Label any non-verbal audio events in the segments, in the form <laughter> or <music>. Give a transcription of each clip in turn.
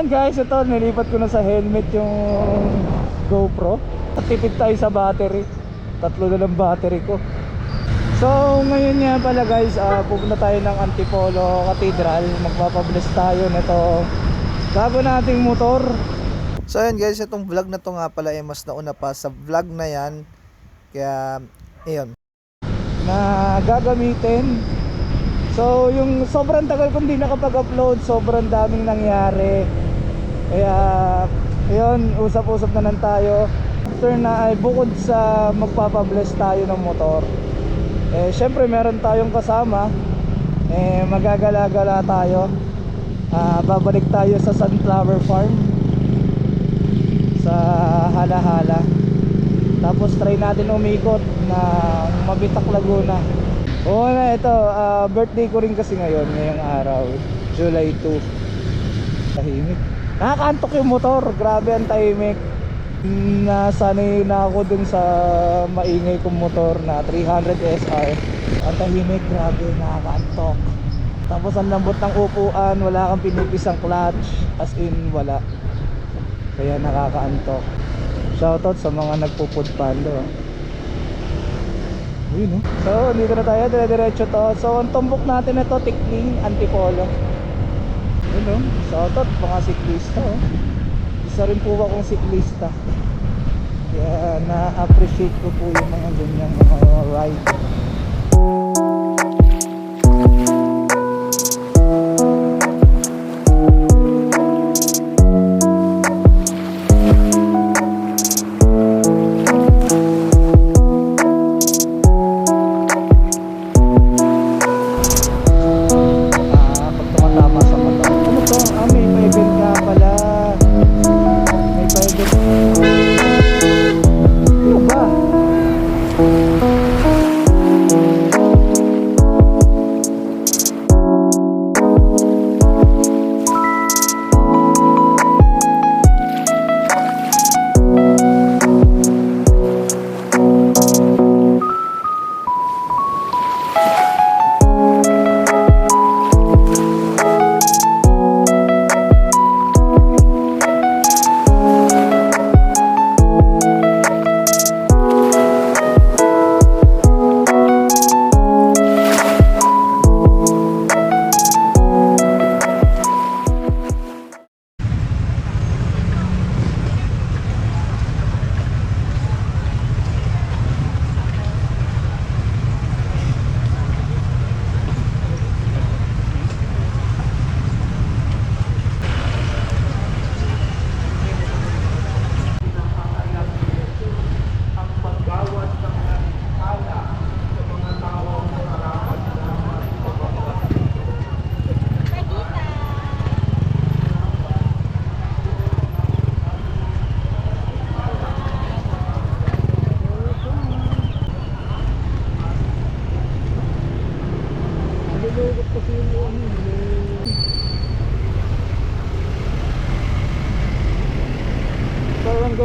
Ayan guys, ito nilipat ko na sa helmet yung GoPro. Tipid tayo sa battery. Tatlo na lang battery ko. So ngayon nga pala guys, ah, pupunta tayo ng Antipolo Cathedral. Magpapabless tayo nito bago nating motor. So ayan guys, itong vlog na to nga pala ay mas nauna pa sa vlog na yan. Kaya, ayun. na gagamitin. So, yung sobrang tagal kong di nakapag-upload, sobrang daming nangyari. Kaya, yun, usap-usap na lang tayo. After na ay bukod sa magpapabless tayo ng motor, eh, syempre meron tayong kasama. Eh, magagala-gala tayo. Ah, babalik tayo sa Sunflower Farm. Sa Hala-Hala. Tapos try natin umikot na Mabitak Laguna. Oo na ito, ah, birthday ko rin kasi ngayon, ngayong araw, July 2. Tahimik. Nakakantok yung motor, grabe ang tahimik. Nasanay na ako dun sa maingay kong motor na 300 SR. Ang tahimik, grabe, nakakantok. Tapos ang lambot ng upuan, wala kang pinipisang clutch, as in wala. Kaya nakakaantok. Shoutout sa mga nagpo-food pando. Yun, no? So, dito na tayo, dire-diretso to. So, ang tumbok natin ito, Tikling, Antipolo. Yun, no? Shoutout, mga siklista, oh. Isa rin po akong siklista. Kaya na-appreciate ko po yung mga ganyan mga ride.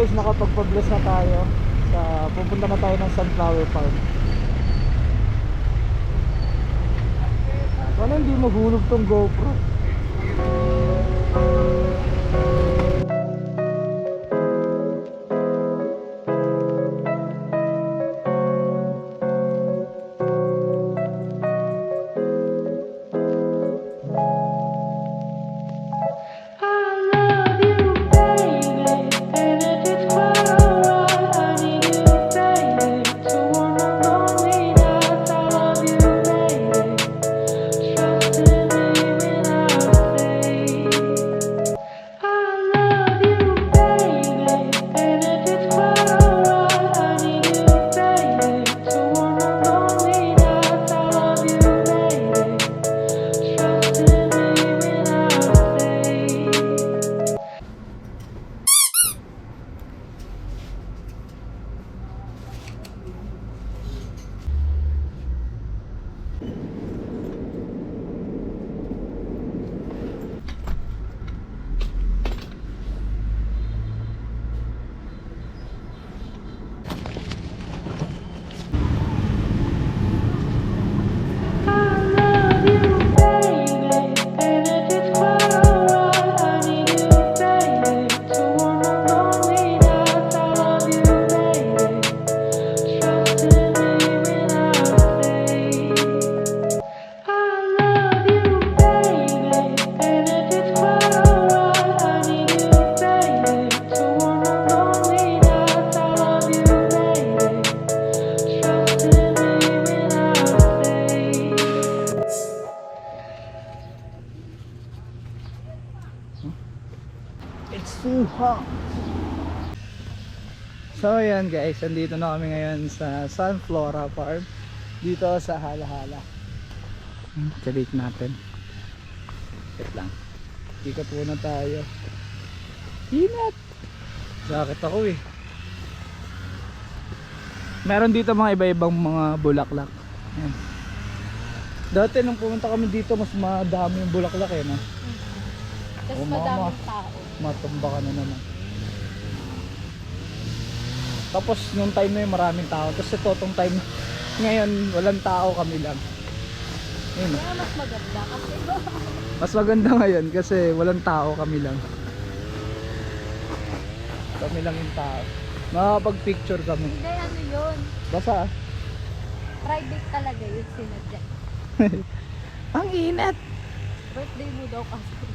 Guys, nakapagpa-bless na tayo. Sa, pupunta na tayo ng Sunflower Farm. Wala hindi mahulog tong GoPro. So ayan guys, andito na kami ngayon sa Sunflora Farm dito sa Halahala. Hmm, Check natin. Wait lang. Ikot muna tayo. Inat! Sakit ako eh. Meron dito mga iba-ibang mga bulaklak. Ayan. Dati nung pumunta kami dito, mas madami yung bulaklak eh. No? Tapos Oo, mama. madaming tao. Matumba ka na naman. Tapos nung time na yun maraming tao. Tapos ito tong time ngayon walang tao kami lang. Ayun. Kaya mas maganda kasi <laughs> Mas maganda ngayon kasi walang tao kami lang. Kami lang yung tao. Makakapag-picture kami. hindi ano yun. Basta Private talaga yun sinadya. <laughs> ang init. Birthday mo daw kasi.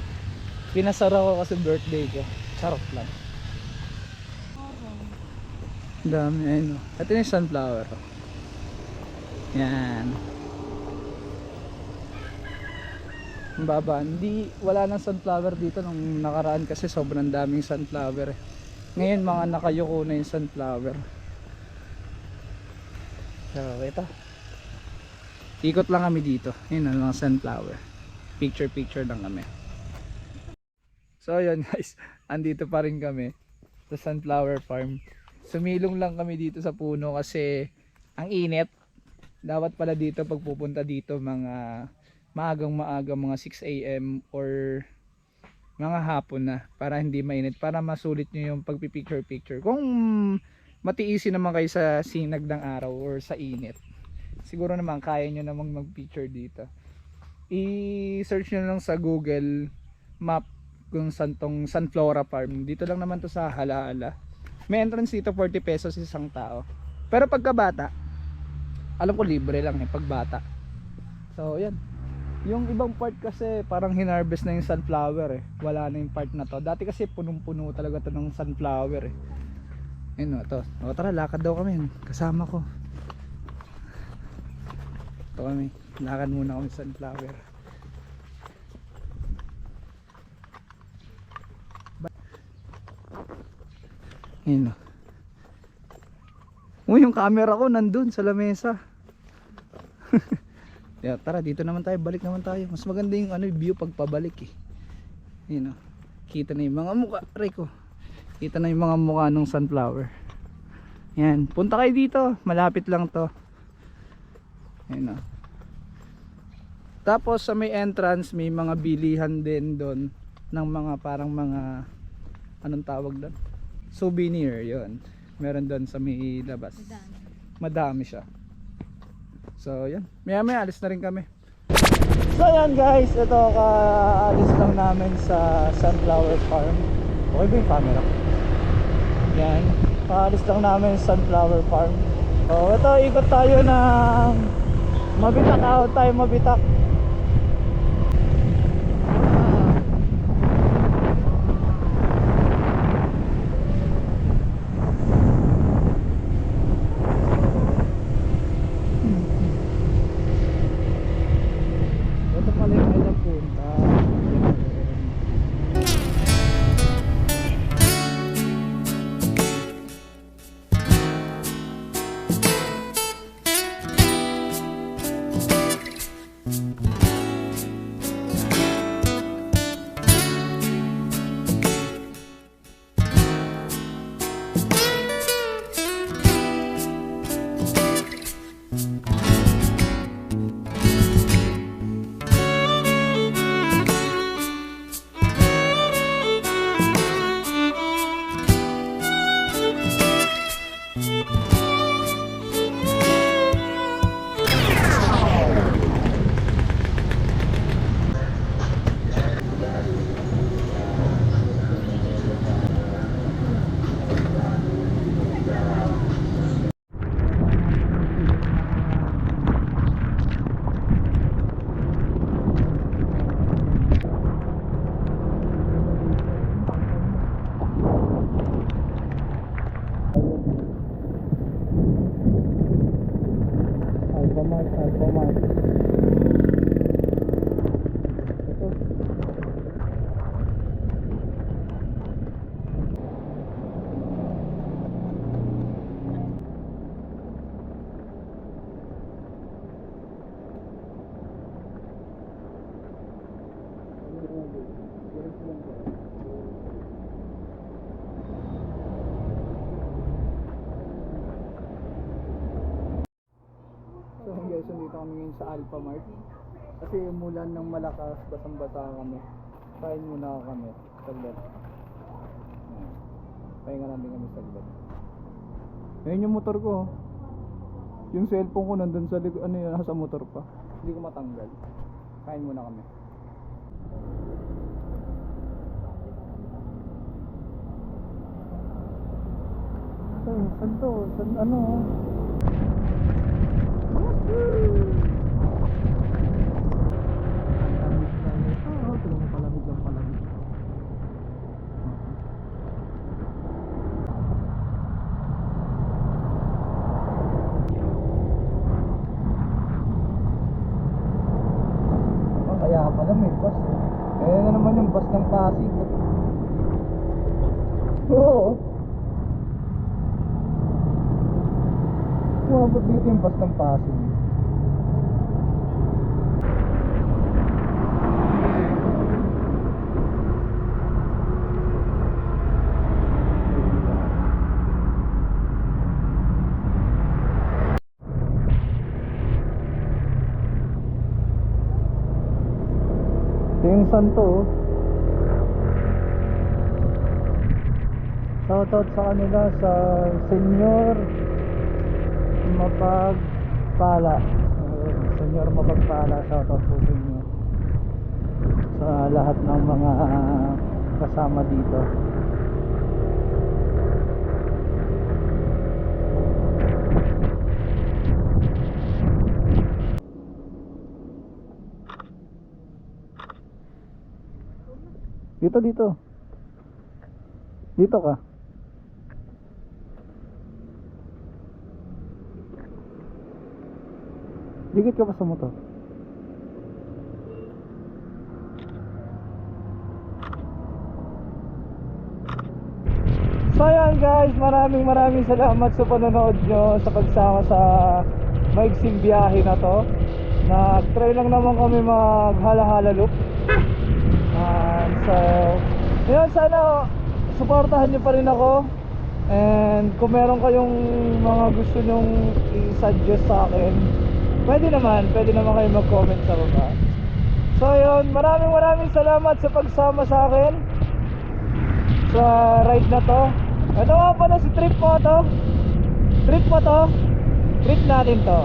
Pinasara ko kasi birthday ko. Charot lang. Dami ayun. oh. Ito yung sunflower. oh. Yan. Baba. Hindi, wala nang sunflower dito nung nakaraan kasi sobrang daming sunflower. eh. Ngayon mga nakayuko na yung sunflower. So, ito. Ikot lang kami dito. Yun ang mga sunflower. Picture picture lang kami. So ayun <laughs> guys, andito pa rin kami sa sunflower farm. Sumilong lang kami dito sa puno kasi ang init. Dapat pala dito pag pupunta dito mga maagang maaga mga 6 a.m. or mga hapon na para hindi mainit para masulit nyo yung pagpipicture picture kung matiisin naman kayo sa sinag ng araw or sa init siguro naman kaya nyo namang mag picture dito i-search nyo lang sa google map kung saan tong Sunflora Farm. Dito lang naman to sa Halahala. May entrance dito 40 pesos isang tao. Pero pagka bata, alam ko libre lang eh pag bata. So, yan. Yung ibang part kasi parang hinarvest na yung sunflower eh. Wala na yung part na to. Dati kasi punong-puno talaga to ng sunflower eh. Yun o, to. O tara, lakad daw kami. Kasama ko. Ito kami. Lakad muna kami sunflower. Yun o. Uy, yung camera ko nandun sa lamesa. <laughs> yeah, tara, dito naman tayo. Balik naman tayo. Mas maganda yung ano, view pag pabalik eh. Yun o. Kita na yung mga mukha. Rico. Kita na yung mga mukha ng sunflower. Yan. Punta kayo dito. Malapit lang to. Yan o. Tapos sa may entrance, may mga bilihan din doon ng mga parang mga anong tawag doon? Souvenir, yon. Meron doon sa may labas. Madami. Siya. So, yan. Maya maya alis na rin kami. So, yan guys. Ito, kaalis lang namin sa Sunflower Farm. Okay ba yung camera? Yan. Kaalis lang namin sa Sunflower Farm. So, ito, ikot tayo ng mabitak out tayo mabitak. 哎，宝马 kami ngayon sa Alpha Mart. Kasi umulan ng malakas, basang-basa kami. Kain muna kami. Saglit. Ayan. Pahinga din kami saglit. Ayun yung motor ko. Yung cellphone ko nandun sa likod, ano yun, nasa motor pa. Hindi ko matanggal. Kain muna kami. Saan to? Saan, ano? Oo, talagang palamig lang palamig. Oh, kaya pala may bus eh. Eh na naman yung bus ng Pasig. Oo. Umabot dito yung bus ng Pasig. Ito yung santo oh. Shoutout sa kanila sa Senyor Mapagpala. Uh, Senyor Mapagpala Shoutout po sa inyo. Sa lahat ng mga kasama dito. Dito dito. Dito ka Dikit ka pa sa motor. So yan guys, maraming maraming salamat sa panonood nyo sa pagsama sa maigsing biyahe na to. Nag-try lang naman kami maghala-hala loop. And so, yun sana supportahan nyo pa rin ako. And kung meron kayong mga gusto nyong i-suggest sa akin, pwede naman, pwede naman kayo mag-comment sa baba. So yun, maraming maraming salamat sa pagsama sa akin sa ride na to. Ito nga pala si trip mo to. Trip mo to. Trip natin to.